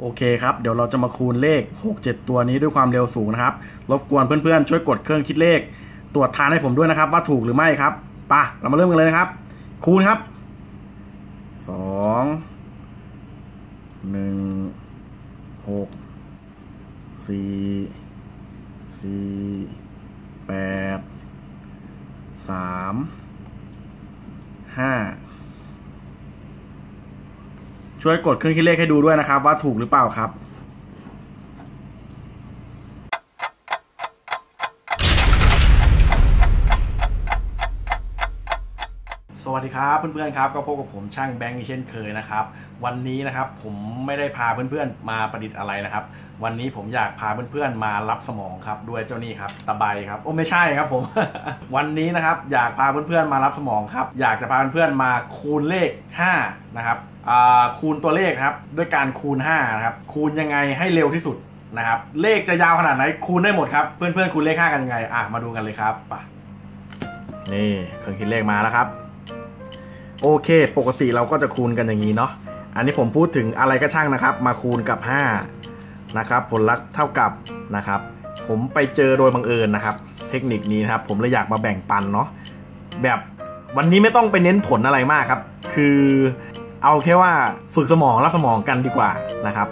โอเคครับ เดี๋ยวเราจะมาคูณเลข 6 7 ตัวนี้ด้วยความเร็วสูงนะครับ รบกวนเพื่อนๆ ช่วยกดเครื่องคิดเลข ตรวจทานให้ผมด้วยนะครับ ว่าถูกหรือไม่ครับปะเรามาเริ่มกันเลยนะครับ คูณครับ 2 1 6 4 4 8 3 5 ช่วยกดเครื่องคิดเลขให้ดูด้วยนะครับ ว่าถูกหรือเปล่าครับ สวัสดีครับเพื่อนๆครับก็พบกับผมช่างแบงค์เช่นเคยนะครับ วันนี้นะครับผมไม่ได้พาเพื่อนๆมาประดิษฐ์อะไรนะครับ วันนี้ผมอยากพาเพื่อนๆมารับสมองครับด้วยเจ้านี่ครับตะไบครับโอ้ไม่ใช่ครับผม วันนี้นะครับอยากพาเพื่อนๆมารับสมองครับ อยากจะพาเพื่อนๆมาคูณเลข 5 นะครับ คูณตัวเลขครับด้วยการคูณ5นะครับคูณยังไงให้เร็วที่สุดนะครับเลขจะยาวขนาดไหนคูณได้หมดครับ เพื่อนๆคูณเลข5กันยังไงอะมาดูกันเลยครับปนี่เครื่องคิดเลขมาแล้วครับ โอเค ปกติเราก็จะคูณกันอย่างนี้เนาะอันนี้ผมพูดถึงอะไรก็ช่างนะครับ มาคูณกับ 5 นะครับ ผลลัพธ์เท่ากับนะครับ ผมไปเจอโดยบังเอิญนะครับ เทคนิคนี้นะครับ ผมเลยอยากมาแบ่งปันเนาะแบบวันนี้ไม่ต้องไปเน้นผลอะไรมากครับ คือ เอาแค่ว่าฝึกสมองรับสมองกันดีกว่านะครับ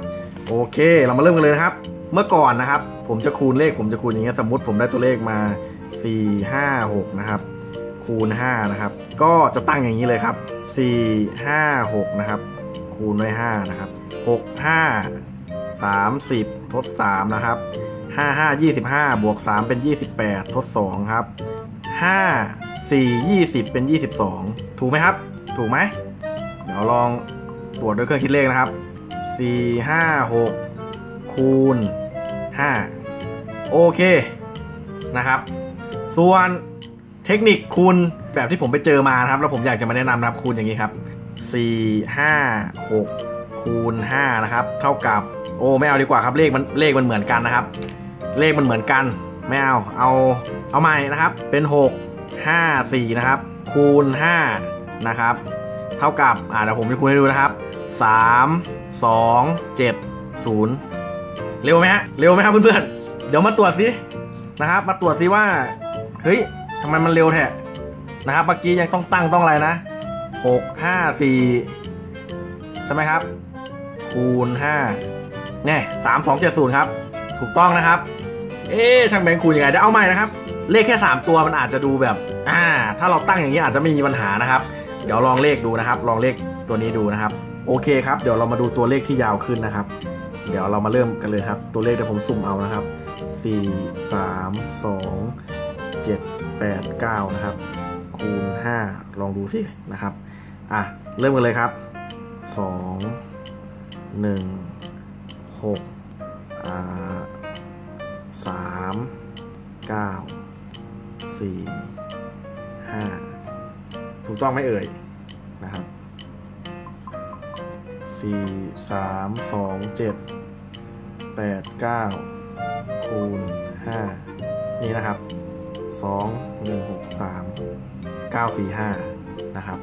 โอเคเรามาเริ่มกันเลยนะครับ เมื่อก่อนนะครับ ผมจะคูณเลขผมจะคูณอย่างเงี้ยสมมติผมได้ตัวเลขมา 4 5 6 นะครับ คูณ 5 นะครับ ก็จะตั้งอย่างนี้เลยครับ 4 5 6 นะครับ คูณด้วย5นะครับ 6 5 30 ทด 3 นะครับ 5 5 25 บวก 3 เป็น 28 ทด 2 ครับ 5 4 20 เป็น 22 ถูกไหมครับ ถูกไหม เดี๋ยวลองตรวจด้วยเครื่องคิดเลขนะครับ 4 5 6 คูณ 5 โอเคนะครับ ส่วนเทคนิคคูณแบบที่ผมไปเจอมานะครับ แล้วผมอยากจะมาแนะนำนะครับคูณอย่างนี้ครับ 4 5 6 คูณ 5 นะครับ เท่ากับโอ้ไม่เอาดีกว่าครับเลขมันเลขมันเหมือนกันนะครับ เลขมันเหมือนกันไม่เอาเอาเอาใหม่นะครับเป็น 6 5 4 นะครับ คูณ 5 นะครับ เท่ากับ อ่าเดี๋ยวผมจะคูณให้ดูนะครับ 3 2 7 0 เร็วไหมฮะ เร็วไหมครับเพื่อนๆ เดี๋ยวมาตรวจสินะครับ มาตรวจสิว่า เฮ้ยทำไมมันเร็วแท้นะครับ เมื่อกี้ยังต้องตั้งต้องอะไรนะหกห้าสี่ใช่ไหมครับ คูณห้าเนี่ยสามสองเจ็ดศูนย์ครับ ถูกต้องนะครับ เอ๊ช่างแบงค์คูณยังไงจะเอาใหม่นะครับ เลขแค่สามตัวมันอาจจะดูแบบ อ่า ถ้าเราตั้งอย่างนี้อาจจะไม่มีปัญหานะครับ เดี๋ยวลองเลขดูนะครับ ลองเลขตัวนี้ดูนะครับ โอเคครับ เดี๋ยวเรามาดูตัวเลขที่ยาวขึ้นนะครับ เดี๋ยวเรามาเริ่มกันเลยครับ ตัวเลขเดี๋ยวผมสุ่มเอานะครับสี่สามสองเจ็ดแปดเก้านะครับ คูณห้าลองดูสินะครับ อะ เริ่มกันเลยครับสองหนึ่งหกอ่าสามเก้าสี่ ถูกต้องไหมเอ่ยนะครับสี่สามสองเจ็ดแปดเก้าคูณห้านี่นะครับ2 1 6 3 9 4 5นะครับ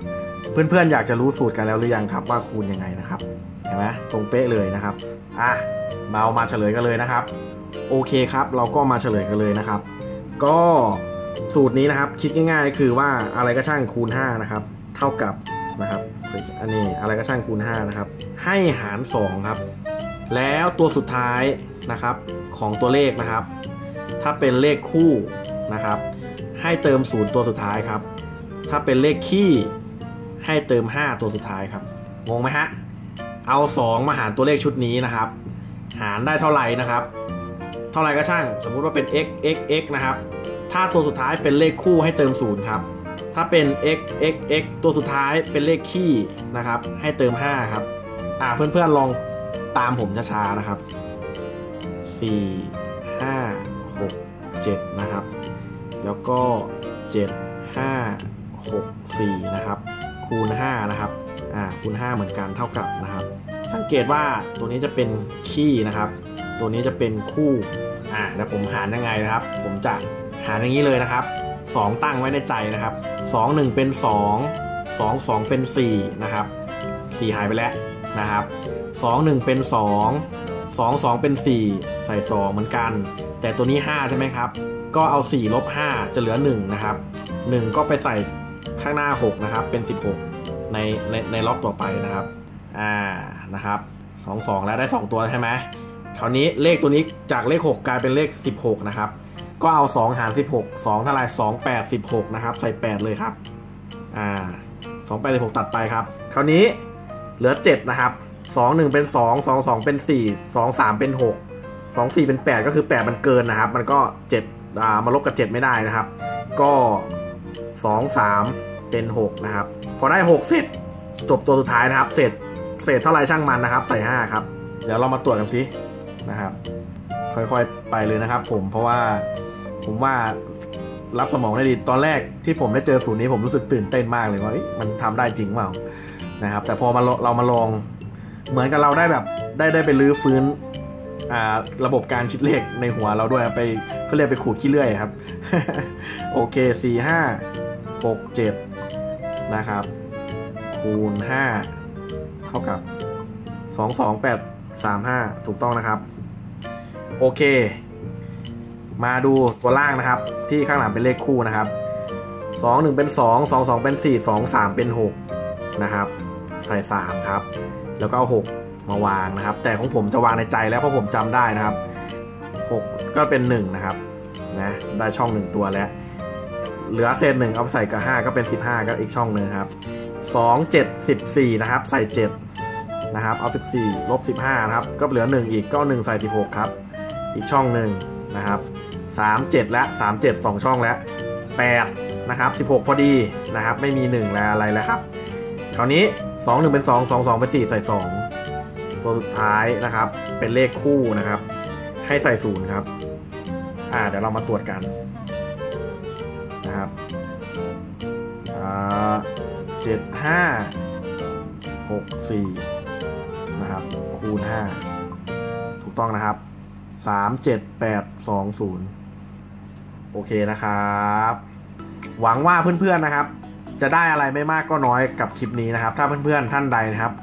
เพื่อนๆ อยากจะรู้สูตรกันแล้วหรือยังครับว่าคูณยังไงนะครับเห็นไหมตรงเป๊ะเลยนะครับอะมาเอามาเฉลยกันเลยนะครับ โอเคครับ เราก็มาเฉลยกันเลยนะครับ ก็ สูตรนี้นะครับ คิดง่ายๆคือว่าอะไรก็ช่างคูณ 5 นะครับ เท่ากับนะครับอันนี้อะไรก็ช่างคูณ 5 นะครับ ให้หาร 2 ครับ แล้วตัวสุดท้ายนะครับของตัวเลขนะครับ ถ้าเป็นเลขคู่นะครับ ให้เติมศูนย์ตัวสุดท้ายครับ ถ้าเป็นเลขคี่ให้เติม 5 ตัวสุดท้ายครับงงไหมฮะเอา 2 มาหารตัวเลขชุดนี้นะครับ หารได้เท่าไหร่นะครับ เท่าไหร่ก็ช่าง สมมุติว่าเป็น x x x นะครับ ถ้าตัวสุดท้ายเป็นเลขคู่ให้เติม0ครับ ถ้าเป็น x x x ตัวสุดท้ายเป็นเลขคี่นะครับ ให้เติม 5 ครับ อ่าเพื่อนๆลองตามผมช้าๆนะครับ 4 5 6 7 นะครับ แล้วก็ 7 5 6 4 นะครับ คูณ 5 นะครับ อ่าคูณ 5 เหมือนกันเท่ากับนะครับ สังเกตว่าตัวนี้จะเป็นคี่นะครับ ตัวนี้จะเป็นคู่ อ่าแล้วผมหารยังไงนะครับ ผมจะ หารอย่างนี้เลยนะครับ 2 ตั้งไว้ในใจนะครับ 2 1 เป็น 2 2 2 เป็น 4 นะครับ 4 หายไปแล้วนะครับ 2 1 เป็น 2 2 2 เป็น 4 ใส่ 2 เหมือนกัน แต่ตัวนี้ 5 ใช่ไหมครับ ก็เอา 4 ลบ 5 จะเหลือ 1 นะครับ 1 ก็ไปใส่ข้างหน้า 6 นะครับ เป็น 16 ในในในล็อกต่อไปนะครับ อ่า นะครับ 2 2 แล้วได้ 2 ตัวใช่ไหมคราวนี้เลขตัวนี้จากเลข 6 กลายเป็นเลข 16 นะครับ ก็เอา 2 หาร 16 2เท่าไร2 8 16 นะครับ ใส่ 8 เลยครับ อ่า2 8 16 ตัดไปครับ คราวนี้เหลือ 7 นะครับ 2 1 เป็น 2 2 2 เป็น 4 2 3 เป็น 6 2 4 เป็น 8 ก็คือ 8 มันเกินนะครับ มันก็ 7 อ่า มาลบกับ 7 ไม่ได้นะครับ ก็ 2 3 เป็น 6 นะครับ พอได้ 6 เสร็จ จบตัวสุดท้ายนะครับ เสร็จเศษเท่าไรช่างมันนะครับ ใส่ 5 ครับ เดี๋ยวเรามาตรวจกันสินะครับ ค่อยๆ ไปเลยนะครับ ผมเพราะว่าผมว่ารับสมองได้ดีตอนแรกที่ผมได้เจอสูตรนี้ผมรู้สึกตื่นเต้นมากเลยว่ามันทำได้จริงเปล่านะครับ แต่พอมาเรามาลองเหมือนกับเราได้แบบได้ได้ไปลื้อฟื้นระบบการคิดเลขในหัวเราด้วยไปเขาเรียกไปขูดขี้เลื่อยครับ โอเคสี่ห้าหกเจ็ดนะครับ คูณห้าเท่ากับสองสองแปดสามห้าถูกต้องนะครับ โอเค มาดูตัวล่างนะครับ ที่ข้างหลังเป็นเลขคู่นะครับสองหนึ่งเป็นสองสองสองเป็นสี่สองสามเป็นหกนะครับ ใส่สามครับ แล้วก็เอาหกมาวางนะครับ แต่ของผมจะวางในใจแล้วเพราะผมจำได้นะครับหกก็เป็นหนึ่งนะครับนะได้ช่องหนึ่งตัวแล้ว เหลือเศษหนึ่งเอาใส่กับห้าก็เป็นสิบห้าก็อีกช่องหนึ่งครับสองเจ็ดสิบสี่นะครับ ใส่เจ็ดนะครับ เอาสิบสี่ลบสิบห้านะครับ ก็เหลือหนึ่งอีก ก็หนึ่งใส่สิบหกครับ อีกช่องหนึ่งนะครับสามเจ็ดและสามเจ็ดสองช่องแล้วแปดนะครับสิบหกพอดีนะครับ ไม่มีหนึ่งแล้วอะไรแล้วครับคราวนี้สองหนึ่งเป็นสองสองสองเป็นสี่ใส่สองตัวสุดท้ายนะครับ เป็นเลขคู่นะครับ ให้ใส่ศูนย์ครับอ่าเดี๋ยวเรามาตรวจกันนะครับอ่าเจ็ดห้าหกสี่นะครับคูณห้าถูกต้องนะครับ สามเจ็ดแปดสองศูนย์โอเคนะครับ หวังว่าเพื่อนๆนะครับ จะได้อะไรไม่มากก็น้อยกับคลิปนี้นะครับ ถ้าเพื่อนๆท่านใดนะครับ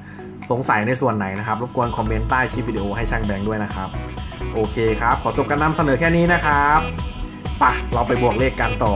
สงสัยในส่วนไหนนะครับ รบกวนคอมเมนต์ใต้คลิปวิดีโอให้ช่างแบงค์ด้วยนะครับ โอเคครับ ขอจบการนำเสนอแค่นี้นะครับปะเราไปบวกเลขกันต่อ